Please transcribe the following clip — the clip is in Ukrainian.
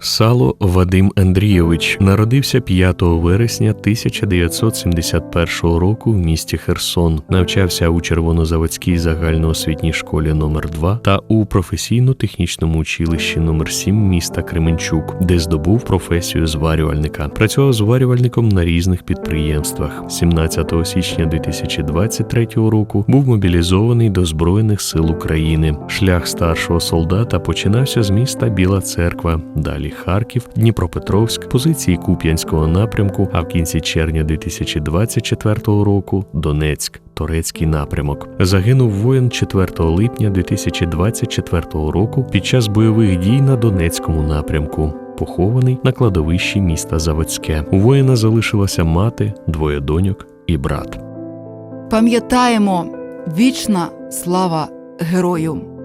Сало Вадим Андрійович народився 5 вересня 1971 року в місті Херсон. Навчався у Червонозаводській загальноосвітній школі номер 2 та у професійно-технічному училищі номер 7 міста Кременчук, де здобув професію зварювальника. Працював зварювальником на різних підприємствах. 17 січня 2023 року був мобілізований до Збройних сил України. Шлях старшого солдата починався з міста Біла Церква. Далі Харків, Дніпропетровськ, позиції Куп'янського напрямку, а в кінці червня 2024 року Донецьк. Торецький напрямок загинув воїн 4 липня 2024 року під час бойових дій на Донецькому напрямку. Похований на кладовищі міста Заводське. У воїна залишилася мати, двоє доньок і брат. Пам'ятаємо вічна слава герою.